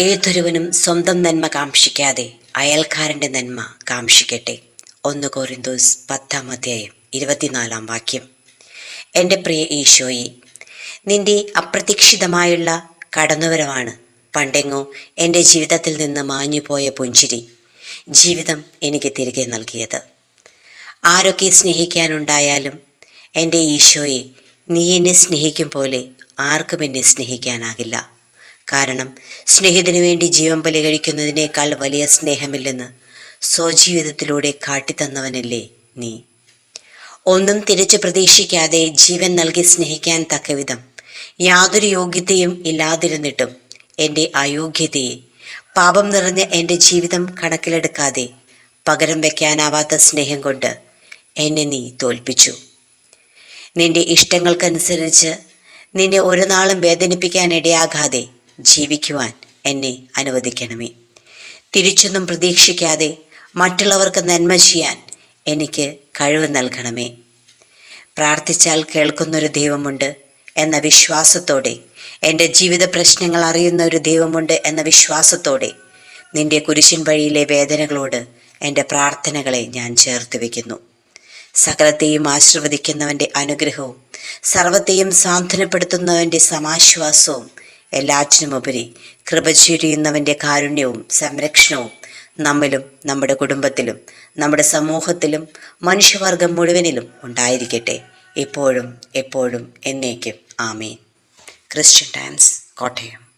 ഏതൊരുവനും സ്വന്തം നന്മ കാക്ഷിക്കാതെ അയൽക്കാരന്റെ നന്മ കാക്ഷിക്കട്ടെ. ഒന്ന് കോരിന്തോസ് പത്താം അധ്യായം ഇരുപത്തിനാലാം വാക്യം. എന്റെ പ്രിയ ഈശോയെ നിന്റെ അപ്രതീക്ഷിതമായുള്ള കടന്നുവരവാണ്. പണ്ടെങ്ങോ എന്റെ ജീവിതത്തിൽ നിന്ന് മാഞ്ഞുപോയ പുഞ്ചിരി ജീവിതം എനിക്ക് തിരികെ നൽകിയത്. ആരൊക്കെ സ്നേഹിക്കാനുണ്ടായാലും എന്റെ ഈശോയെ നീ എന്നെ സ്നേഹിക്കും പോലെ ആർക്കും എന്നെ സ്നേഹിക്കാനാകില്ല. കാരണം സ്നേഹത്തിനു വേണ്ടി ജീവൻ ബലി കഴിക്കുന്നതിനേക്കാൾ വലിയ സ്നേഹമില്ലെന്ന് സ്വജീവിതത്തിലൂടെ കാട്ടിത്തന്നവനല്ലേ നീ. ഒന്നും തിരിച്ചു പ്രതീക്ഷിക്കാതെ ജീവൻ നൽകി സ്നേഹിക്കാൻ തക്കവിധം യാതൊരു യോഗ്യതയും ഇല്ലാതിരുന്നിട്ടും എന്റെ അയോഗ്യതയെ പാപം നിറഞ്ഞ എന്റെ ജീവിതം കണക്കിലെടുക്കാതെ പകരം വയ്ക്കാനാവാത്ത സ്നേഹം കൊണ്ട് എന്നെ നീ തോൽപ്പിച്ചു. നിന്റെ ഇഷ്ടങ്ങൾക്കനുസരിച്ച് നിന്നെ ഒരു നാളും വേദനിപ്പിക്കാൻ ഇടയാകാതെ ജീവിക്കുവാൻ എന്നെ അനുവദിക്കണമേ. തിരിച്ചൊന്നും പ്രതീക്ഷിക്കാതെ മറ്റുള്ളവർക്ക് നന്മ ചെയ്യാൻ എനിക്ക് കഴിവ് നൽകണമേ. പ്രാർത്ഥിച്ചാൽ കേൾക്കുന്നൊരു ദൈവമുണ്ട് എന്ന വിശ്വാസത്തോടെ എന്റെ ജീവിത പ്രശ്നങ്ങൾ അറിയുന്ന ഒരു ദൈവമുണ്ട് എന്ന വിശ്വാസത്തോടെ നിന്റെ കുരിശിൻ വഴിയിലെ വേദനകളോട് എന്റെ പ്രാർത്ഥനകളെ ഞാൻ ചേർത്ത് വയ്ക്കുന്നു. സകലത്തെയും ആശീർവദിക്കുന്നവന്റെ അനുഗ്രഹവും സർവത്തെയും സാന്ത്വനപ്പെടുത്തുന്നവന്റെ സമാശ്വാസവും എല്ലാറ്റിനുമുപരി കൃപ ചൊരിയുന്നവന്റെ കാരുണ്യവും സംരക്ഷണവും നമ്മിലും നമ്മുടെ കുടുംബത്തിലും നമ്മുടെ സമൂഹത്തിലും മനുഷ്യവർഗം മുഴുവനിലും ഉണ്ടായിരിക്കട്ടെ. എപ്പോഴും എപ്പോഴും എന്നേക്കും. ആമേൻ. Christian Times Kottayam.